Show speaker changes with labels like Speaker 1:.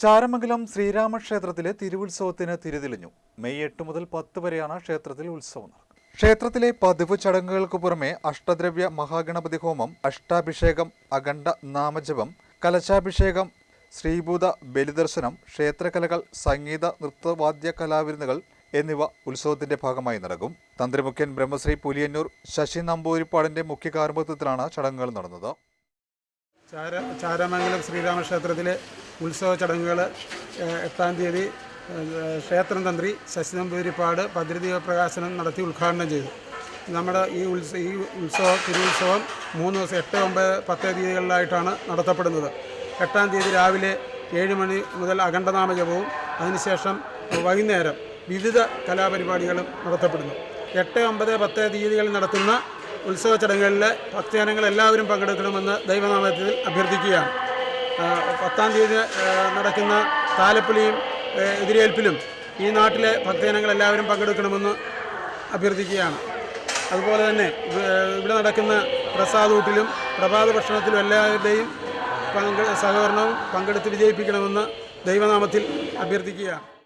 Speaker 1: Charamangalam ശ്രീരാമക്ഷേത്രത്തിലെ തിരുവുത്സവത്തിന് തിരിതെളിഞ്ഞു. May എട്ട് മുതൽ പത്ത് വരെയാണ് ക്ഷേത്രത്തിൽ ഉത്സവം നടക്കുന്നത്. ക്ഷേത്രത്തിലെ പതിവ് ചടങ്ങുകൾക്ക് പുറമെ അഷ്ടദ്രവ്യ മഹാഗണപതി ഹോമം അഷ്ടാഭിഷേകം അഖണ്ഡ നാമജപം കലശാഭിഷേകം ശ്രീഭൂത ബലിദർശനം ക്ഷേത്രകലകൾ സംഗീത നൃത്തവാദ്യ കലാവിരുന്നുകൾ എന്നിവ ഉത്സവത്തിന്റെ ഭാഗമായി നടക്കും. തന്ത്രിമുഖ്യൻ ബ്രഹ്മശ്രീ പുലിയന്നൂർ ശശി നമ്പൂരിപ്പാടിന്റെ മുഖ്യ കാർമ്മികത്വത്തിലാണ് ചടങ്ങുകൾ നടന്നത്.
Speaker 2: ചാര ചാരമംഗലം ശ്രീരാമക്ഷേത്രത്തിലെ ഉത്സവ ചടങ്ങുകൾ എട്ടാം തീയതി ക്ഷേത്രം തന്ത്രി ശശിനമ്പൂരിപ്പാട് ഭദ്രദീപ പ്രകാശനം നടത്തി ഉദ്ഘാടനം ചെയ്തു. നമ്മുടെ ഈ ഉത്സ ഈ ഉത്സവം തിരുവുത്സവം മൂന്ന് ദിവസം എട്ട് ഒമ്പത് പത്ത് തീയതികളിലായിട്ടാണ് നടത്തപ്പെടുന്നത്. എട്ടാം തീയതി രാവിലെ ഏഴ് മണി മുതൽ അഖണ്ഡനാമ ജപവും അതിനുശേഷം വൈകുന്നേരം വിവിധ കലാപരിപാടികളും നടത്തപ്പെടുന്നു. എട്ട് ഒമ്പത് പത്ത് തീയതികളിൽ നടത്തുന്ന ഉത്സവ ചടങ്ങുകളിൽ ഭക്തജനങ്ങൾ എല്ലാവരും പങ്കെടുക്കണമെന്ന് ദൈവനാമത്തിൽ അഭ്യർത്ഥിക്കുകയാണ്. പത്താം തീയതി നടക്കുന്ന താലപ്പൊലിയും എതിരേൽപ്പിലും ഈ നാട്ടിലെ ഭക്തജനങ്ങൾ എല്ലാവരും പങ്കെടുക്കണമെന്ന് അഭ്യർത്ഥിക്കുകയാണ്. അതുപോലെ തന്നെ ഇവിടെ നടക്കുന്ന പ്രസാദൂട്ടിലും പ്രഭാത ഭക്ഷണത്തിലും എല്ലാവരുടെയും പങ്ക് സഹകരണവും പങ്കെടുത്ത് വിജയിപ്പിക്കണമെന്ന് ദൈവനാമത്തിൽ അഭ്യർത്ഥിക്കുകയാണ്.